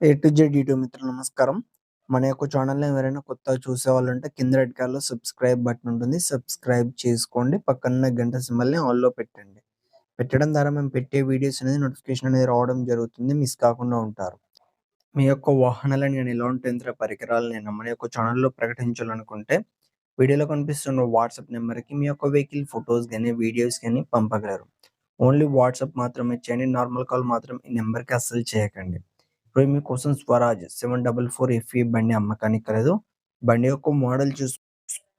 A to Z YouTube మిత్రులు నమస్కారం. మన యొక్క ఛానల్ని ఎవరైనా కొత్తగా చూసే వాళ్ళు ఉంటే కింద రెడ్ కలర్లో సబ్స్క్రైబ్ బటన్ ఉంటుంది. సబ్స్క్రైబ్ చేసుకోండి. పక్కన గంట సింబల్ని ఆల్లో పెట్టండి. పెట్టడం ద్వారా మేము పెట్టే వీడియోస్ అనేది నోటిఫికేషన్ అనేది రావడం జరుగుతుంది. మిస్ కాకుండా ఉంటారు. మీ యొక్క వాహనాలను నేను ఎలాంటి యంత్ర పరికరాలు నేను మన యొక్క ఛానల్లో ప్రకటించాలనుకుంటే వీడియోలో కనిపిస్తున్న వాట్సాప్ నెంబర్కి మీ యొక్క వెహికల్ ఫొటోస్ కానీ వీడియోస్ కానీ పంపగలరు. ఓన్లీ వాట్సాప్ మాత్రమే చేయండి. నార్మల్ కాల్ మాత్రం ఈ నెంబర్కి అస్సలు చేయకండి. ప్రీమియం కోసం Swaraj seven double four FE బండి అమ్మకానికి కలదు. బండి యొక్క మోడల్ చూసి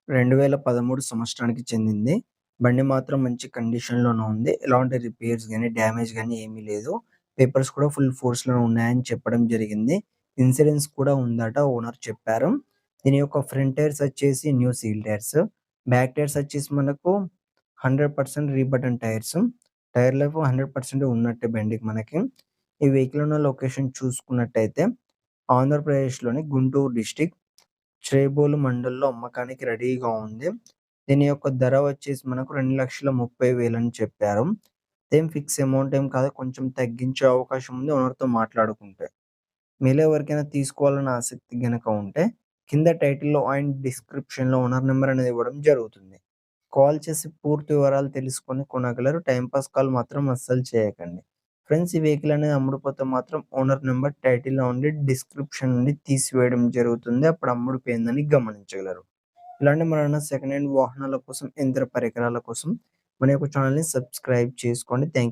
రెండు వేల పదమూడు సంవత్సరానికి చెందింది. బండి మాత్రం మంచి కండిషన్లోనే ఉంది. ఎలాంటి రిపేర్స్ కానీ డ్యామేజ్ కానీ ఏమీ లేదు. పేపర్స్ కూడా ఫుల్ ఫోర్స్లో ఉన్నాయని చెప్పడం జరిగింది. ఇన్సూరెన్స్ కూడా ఉందట ఓనర్ చెప్పారు. దీని యొక్క ఫ్రంట్ టైర్స్ వచ్చేసి new seal tyres. Back tyres వచ్చేసి మనకు hundred percent రీబటన్ tyres. Tyre life hundred percent ఉన్నట్టే బండికి మనకి. ఈ వెహికల్ ఉన్న లొకేషన్ చూసుకున్నట్టయితే ఆంధ్రప్రదేశ్లోని గుంటూరు డిస్టిక్ శ్రేబోలు మండల్లో అమ్మకానికి రెడీగా ఉంది. దీని యొక్క ధర వచ్చేసి మనకు రెండు లక్షల ముప్పై వేలు అని చెప్పారు. ఏం ఫిక్స్ అమౌంట్ ఏం కాదు కొంచెం తగ్గించే అవకాశం ఉంది. ఓనర్తో మాట్లాడుకుంటే. మీలో ఎవరికైనా తీసుకోవాలని ఆసక్తి గనక ఉంటే కింద టైటిల్లో అండ్ డిస్క్రిప్షన్లో ఓనర్ నెంబర్ అనేది ఇవ్వడం జరుగుతుంది. కాల్ చేసి పూర్తి వివరాలు తెలుసుకొని కొనగలరు. టైంపాస్ కాల్ మాత్రం అస్సలు చేయకండి. ఫ్రెండ్స్ ఈ వెహికల్ అనేది అమ్ముడుపోతే మాత్రం ఓనర్ నెంబర్ టైటిల్లో ఉండి డిస్క్రిప్షన్ నుండి తీసివేయడం జరుగుతుంది. అప్పుడు అమ్ముడుపోయిందని గమనించగలరు. ఇలాంటి మన సెకండ్ హ్యాండ్ వాహనాల కోసం యంత్ర పరికరాల కోసం మన యొక్క ఛానల్ని సబ్స్క్రైబ్ చేసుకోండి. థ్యాంక్